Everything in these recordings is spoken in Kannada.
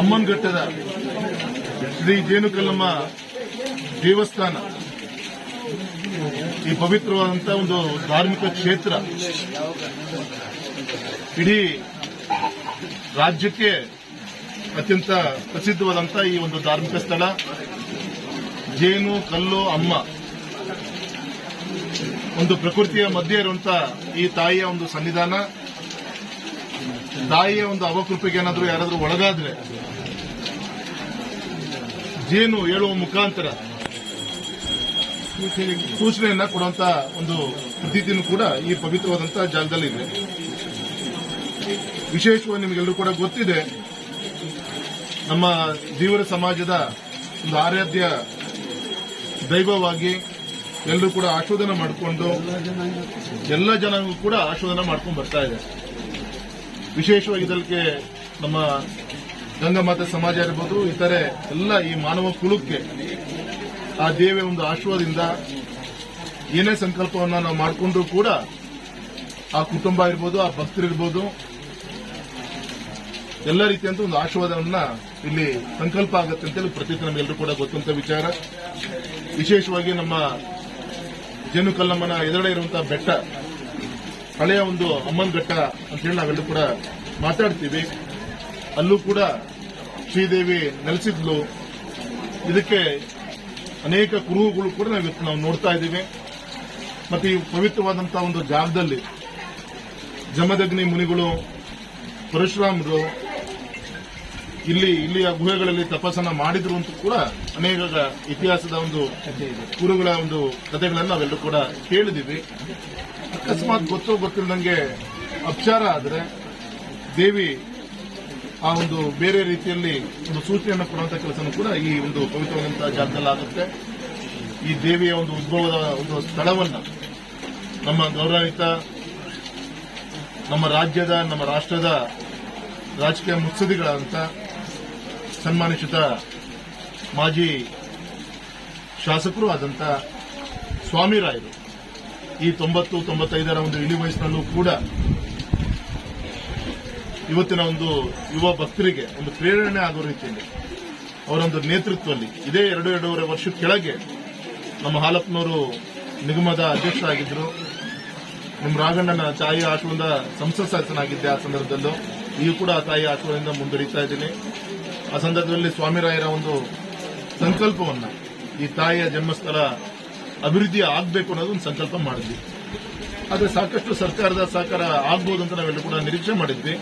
ಅಮ್ಮನಘಟ್ಟದ ಶ್ರೀ ಜೇನುಕಲ್ಲಮ್ಮ ದೇವಸ್ಥಾನ. ಈ ಪವಿತ್ರವಾದಂತಹ ಒಂದು ಧಾರ್ಮಿಕ ಕ್ಷೇತ್ರ. ಇಡೀ ರಾಜ್ಯಕ್ಕೆ ಅತ್ಯಂತ ಪ್ರಸಿದ್ಧವಾದಂತಹ ಈ ಒಂದು ಧಾರ್ಮಿಕ ಸ್ಥಳ. ಜೇನು, ಕಲ್ಲು, ಅಮ್ಮ. ಒಂದು ಪ್ರಕೃತಿಯ ಮಧ್ಯೆ ಇರುವಂತಹ ಈ ತಾಯಿಯ ಒಂದು ಸನ್ನಿಧಾನ. ತಾಯಿಯ ಒಂದು ಅವಕೃಪೆಗೆ ಏನಾದರೂ ಯಾರಾದರೂ ಒಳಗಾದ್ರೆ, ಜೇನು ಹೇಳುವ ಮುಖಾಂತರ ಸೂಚನೆಯನ್ನ ಕೊಡುವಂತ ಒಂದು ಪ್ರತೀತಿನೂ ಕೂಡ ಈ ಪವಿತ್ರವಾದಂತಹ ಜಾಗದಲ್ಲಿ ಇದೆ. ವಿಶೇಷವಾಗಿ ನಿಮಗೆಲ್ಲರೂ ಕೂಡ ಗೊತ್ತಿದೆ, ನಮ್ಮ ದೇವರ ಸಮಾಜದ ಒಂದು ಆರಾಧ್ಯ ದೈವವಾಗಿ ಎಲ್ಲರೂ ಕೂಡ ಆಶೋಧನೆ ಮಾಡಿಕೊಂಡು, ಎಲ್ಲ ಜನಾಂಗವೂ ಕೂಡ ಆಶೋಧನೆ ಮಾಡ್ಕೊಂಡು ಬರ್ತಾ ಇದೆ. ವಿಶೇಷವಾಗಿ ಇದಕ್ಕೆ ನಮ್ಮ ಗಂಗಾಮಾತೆ ಸಮಾಜ ಇರ್ಬೋದು ಇತರೆ ಎಲ್ಲ ಈ ಮಾನವ ಕುಲಕ್ಕೆ ಆ ದೇವಿಯ ಒಂದು ಆಶೀರ್ವಾದದಿಂದ ಏನೇ ಸಂಕಲ್ಪವನ್ನ ನಾವು ಮಾಡಿಕೊಂಡ್ರೂ ಕೂಡ ಆ ಕುಟುಂಬ ಇರ್ಬೋದು ಆ ಭಕ್ತರಿರ್ಬೋದು ಎಲ್ಲ ರೀತಿಯಂತ ಒಂದು ಆಶೀರ್ವಾದವನ್ನ ಇಲ್ಲಿ ಸಂಕಲ್ಪ ಆಗುತ್ತೆ ಅಂತೇಳಿ ಪ್ರತಿ ನಮಗೆಲ್ಲರೂ ಕೂಡ ಗೊತ್ತಂತ ವಿಚಾರ. ವಿಶೇಷವಾಗಿ ನಮ್ಮ ಜೇನುಕಲ್ಲಮ್ಮನ ಎದುರಡೆ ಇರುವಂತಹ ಬೆಟ್ಟ, ಹಳೆಯ ಒಂದು ಅಮ್ಮನ ಬೆಟ್ಟ ಅಂತೇಳಿ ನಾವೆಲ್ಲರೂ ಕೂಡ ಮಾತಾಡ್ತೀವಿ. ಅಲ್ಲೂ ಕೂಡ ಶ್ರೀದೇವಿ ನೆಲೆಸಿದ್ಲು. ಇದಕ್ಕೆ ಅನೇಕ ಕುರುಹುಗಳು ಕೂಡ ನಾವು ಇವತ್ತು ನಾವು ನೋಡ್ತಾ ಇದ್ದೀವಿ. ಮತ್ತು ಈ ಪವಿತ್ರವಾದಂತಹ ಒಂದು ಜಾಗದಲ್ಲಿ ಜಮದಗ್ನಿ ಮುನಿಗಳು ಪರಶುರಾಮರು ಇಲ್ಲಿ ಇಲ್ಲಿಯ ಗುಹೆಗಳಲ್ಲಿ ತಪಸ್ಸನ್ನ ಮಾಡಿದ್ರು ಅಂತ ಕೂಡ ಅನೇಕ ಇತಿಹಾಸದ ಒಂದು ಕುರುಗಳ ಒಂದು ಕಥೆಗಳನ್ನು ನಾವೆಲ್ಲರೂ ಕೂಡ ಕೇಳಿದೀವಿ ಅಕಸ್ಮಾತ್ ಗೊತ್ತೋ ಗೊತ್ತಿಲ್ಲದಂಗೆ ಅಪಚಾರ ಆದ್ರೆ ದೇವಿ ಆ ಒಂದು ಬೇರೆ ರೀತಿಯಲ್ಲಿ ಒಂದು ಸೂಚನೆಯನ್ನು ಕೊಡುವಂಥ ಕೆಲಸನೂ ಕೂಡ ಈ ಒಂದು ಪವಿತ್ರವಾದಂತಹ ಜಾಗದಲ್ಲಿ ಆಗುತ್ತೆ. ಈ ದೇವಿಯ ಒಂದು ಉದ್ಭವದ ಒಂದು ಸ್ಥಳವನ್ನ ನಮ್ಮ ಗೌರವಿತ ನಮ್ಮ ರಾಜ್ಯದ, ನಮ್ಮ ರಾಷ್ಟ್ರದ ರಾಜಕೀಯ ಮುತ್ಸದಿಗಳಂತ ಸನ್ಮಾನಿಸಿದ ಮಾಜಿ ಶಾಸಕರು ಆದಂತ ಸ್ವಾಮಿರಾಯರು ಈ ತೊಂಬತ್ತು ತೊಂಬತ್ತೈದರ ಒಂದು ಇಳಿ ವಯಸ್ಸಿನಲ್ಲೂ ಕೂಡ ಇವತ್ತಿನ ಒಂದು ಯುವ ಭಕ್ತರಿಗೆ ಒಂದು ಪ್ರೇರಣೆ ಆಗೋ ರೀತಿಯಲ್ಲಿ ಅವರೊಂದು ನೇತೃತ್ವದಲ್ಲಿ ಇದೇ ಎರಡು ಎರಡೂವರೆ ವರ್ಷ ಕೆಳಗೆ ನಮ್ಮ ಹಾಲಪ್ಪನವರು ನಿಗಮದ ಅಧ್ಯಕ್ಷರಾಗಿದ್ದರು ನಿಮ್ಮ ರಾಘಣ್ಣನ ತಾಯಿ ಆಶ್ರಮದ ಸಂಸತ್ ಸದಸ್ಯನಾಗಿದ್ದೆ ಆ ಸಂದರ್ಭದಲ್ಲೂ. ಈಗ ಕೂಡ ಆ ತಾಯಿ ಆಶ್ರಮದಿಂದ ಮುಂದುವರಿತಾ ಇದ್ದೀನಿ. ಆ ಸಂದರ್ಭದಲ್ಲಿ ಸ್ವಾಮಿರಾಯರ ಒಂದು ಸಂಕಲ್ಪವನ್ನ ಈ ತಾಯಿಯ ಜನ್ಮಸ್ಥಳ ಅಭಿವೃದ್ಧಿ ಆಗಬೇಕು ಅನ್ನೋದು ಒಂದು ಸಂಕಲ್ಪ ಮಾಡಿದ್ವಿ. ಆದರೆ ಸಾಕಷ್ಟು ಸರ್ಕಾರದ ಸಹಕಾರ ಆಗ್ಬೋದು ಅಂತ ನಾವೆಲ್ಲ ಕೂಡ ನಿರೀಕ್ಷೆ ಮಾಡಿದ್ವಿ.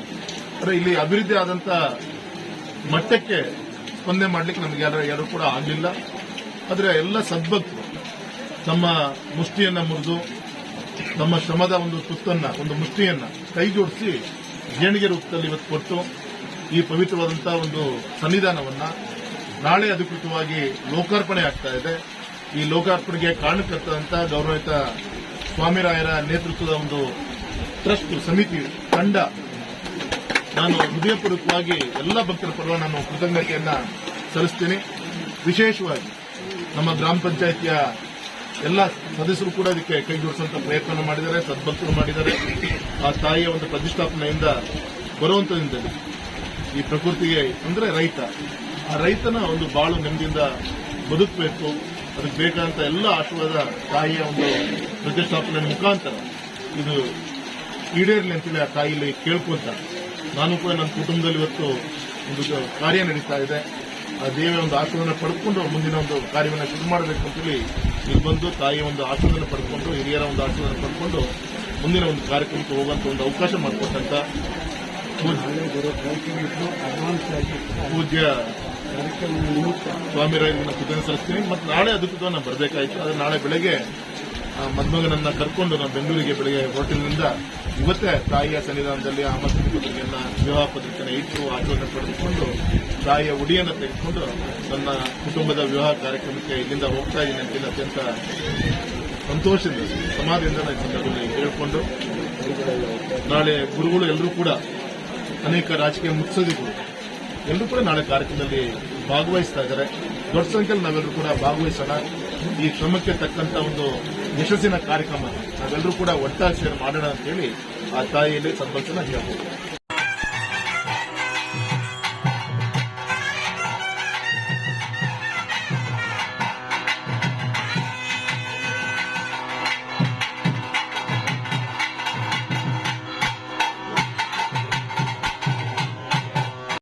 ಆದರೆ ಇಲ್ಲಿ ಅಭಿವೃದ್ಧಿ ಆದಂತ ಮಟ್ಟಕ್ಕೆ ಸ್ಪಂದನೆ ಮಾಡ್ಲಿಕ್ಕೆ ನಮಗೆ ಯಾರು ಯಾರು ಕೂಡ ಆಗಲಿಲ್ಲ. ಆದರೆ ಎಲ್ಲ ಸದ್ಭಕ್ತರು ತಮ್ಮ ಮುಷ್ಟಿಯನ್ನ ಮುರಿದು, ನಮ್ಮ ಶ್ರಮದ ಒಂದು ಸುತ್ತನ್ನ ಒಂದು ಮುಷ್ಟಿಯನ್ನ ಕೈಜೋಡಿಸಿ ಜೋಡಿಸಿ ಜೇಣಿಗೆ ರೂಪದಲ್ಲಿ ಇವತ್ತು ಕೊಟ್ಟು ಈ ಪವಿತ್ರವಾದಂತಹ ಒಂದು ಸನ್ನಿಧಾನವನ್ನ ನಾಳೆ ಅಧಿಕೃತವಾಗಿ ಲೋಕಾರ್ಪಣೆ ಆಗ್ತಾ ಇದೆ. ಈ ಲೋಕಾರ್ಪಣೆಗೆ ಕಾರಣಕರ್ತದಂತ ಗೌರವಿತ ಸ್ವಾಮಿರಾಯರ ನೇತೃತ್ವದ ಒಂದು ಟ್ರಸ್ಟ್, ಸಮಿತಿ, ತಂಡ ನಾನು ಹೃದಯಪೂರ್ವಕವಾಗಿ ಎಲ್ಲ ಭಕ್ತರ ಪರವಾಗಿ ನಾನು ಕೃತಜ್ಞತೆಯನ್ನ ಸಲ್ಲಿಸ್ತೀನಿ. ವಿಶೇಷವಾಗಿ ನಮ್ಮ ಗ್ರಾಮ ಪಂಚಾಯಿತಿಯ ಎಲ್ಲ ಸದಸ್ಯರು ಕೂಡ ಅದಕ್ಕೆ ಕೈ ಜೋಡಿಸುವಂತ ಪ್ರಯತ್ನ ಮಾಡಿದ್ದಾರೆ, ಸದ್ಭಕ್ತರು ಮಾಡಿದ್ದಾರೆ. ಆ ತಾಯಿಯ ಒಂದು ಪ್ರತಿಷ್ಠಾಪನೆಯಿಂದ ಬರುವಂತದಿಂದಲೇ ಈ ಪ್ರಕೃತಿಗೆ ಅಂದ್ರೆ ರೈತ. ಆ ರೈತನ ಒಂದು ಬಾಳು ನೆಮ್ಮದಿಯಿಂದ ಬದುಕಬೇಕು. ಅದಕ್ಕೆ ಬೇಕಾದಂತ ಎಲ್ಲ ಆಶೀರ್ವಾದ ತಾಯಿಯ ಒಂದು ಪ್ರತಿಷ್ಠಾಪನೆ ಮುಖಾಂತರ ಇದು ಈಡೇರಲಿ ಅಂತೇಳಿ ಆ ತಾಯಿಲಿ ಕೇಳ್ಕೊಂತ ನಾನು ಕೂಡ ನನ್ನ ಕುಟುಂಬದಲ್ಲಿ ಇವತ್ತು ಒಂದು ಕಾರ್ಯ ನಡೀತಾ ಇದೆ. ಆ ದೇವಿಯ ಒಂದು ಆಶೀರ್ವಾದ ಪಡ್ಕೊಂಡು ಮುಂದಿನ ಒಂದು ಕಾರ್ಯವನ್ನು ಶುರು ಮಾಡಬೇಕು ಅಂತೇಳಿ ಇಲ್ಲಿ ಬಂದು ತಾಯಿಯ ಒಂದು ಆಶೀರ್ವಾದ ಪಡ್ಕೊಂಡು, ಹಿರಿಯರ ಒಂದು ಆಶೀರ್ವಾದ ಪಡ್ಕೊಂಡು ಮುಂದಿನ ಒಂದು ಕಾರ್ಯಕ್ರಮಕ್ಕೆ ಹೋಗುವಂತ ಒಂದು ಅವಕಾಶ ಮಾಡಿಕೊಟ್ಟಂತ ಪೂಜ್ಯ ಸ್ವಾಮಿ ನಾನು ಕೃತಜ್ಞತೆ ಸಲ್ಲಿಸ್ತೀನಿ ಮತ್ತು ನಾಳೆ ಅದಕ್ಕೂ ನಾನು ಬರಬೇಕಾಯ್ತು. ಆದರೆ ನಾಳೆ ಬೆಳಗ್ಗೆ ಮದುಮಗನನ್ನ ಕರ್ಕೊಂಡು ನಾವು ಬೆಂಗಳೂರಿಗೆ ಬೆಳಗ್ಗೆ ಹೋಟೆಲ್ನಿಂದ ಇವತ್ತೇ ತಾಯಿಯ ಸನ್ನಿಧಾನದಲ್ಲಿ ಆಮಂತ್ರಣ ಪತ್ರಿಕೆಯನ್ನ ವಿವಾಹ ಪತ್ರಿಕೆಯನ್ನು ಇಟ್ಟು ಆಚರಣೆ ಪಡೆದುಕೊಂಡು ತಾಯಿಯ ಉಡಿಯನ್ನು ತೆಗೆದುಕೊಂಡು ನನ್ನ ಕುಟುಂಬದ ವಿವಾಹ ಕಾರ್ಯಕ್ರಮಕ್ಕೆ ಇಲ್ಲಿಂದ ಹೋಗ್ತಾ ಇದ್ದೀನಿ ಅಂತೇಳಿ ಅತ್ಯಂತ ಸಂತೋಷದಿಂದ ಸಮಾಧಿಯಿಂದ ನಾನು ಸಂದರ್ಭದಲ್ಲಿ ಕೇಳಿಕೊಂಡು ನಾಳೆ ಗುರುಗಳು ಎಲ್ಲರೂ ಕೂಡ ಅನೇಕ ರಾಜಕೀಯ ಮುತ್ಸದಿಗಳು ಎಲ್ಲರೂ ಕೂಡ ನಾಳೆ ಕಾರ್ಯಕ್ರಮದಲ್ಲಿ ಭಾಗವಹಿಸ್ತಾ ಇದ್ದಾರೆ. ದೊಡ್ಡ ಸಂಖ್ಯೆಯಲ್ಲಿ ನಾವೆಲ್ಲರೂ ಕೂಡ ಭಾಗವಹಿಸೋಣ. ಈ ಕ್ರಮಕ್ಕೆ ತಕ್ಕಂತ ಒಂದು ಯಶಸ್ಸಿನ ಕಾರ್ಯಕ್ರಮ ನಾವೆಲ್ಲರೂ ಕೂಡ ಒಟ್ಟಾಗಿ ಮಾಡೋಣ ಅಂತ ಹೇಳಿ ಆ ತಾಯಿಯಲ್ಲಿ ಸಂತೋಷನ ಹೇಳ್ಬೋದು.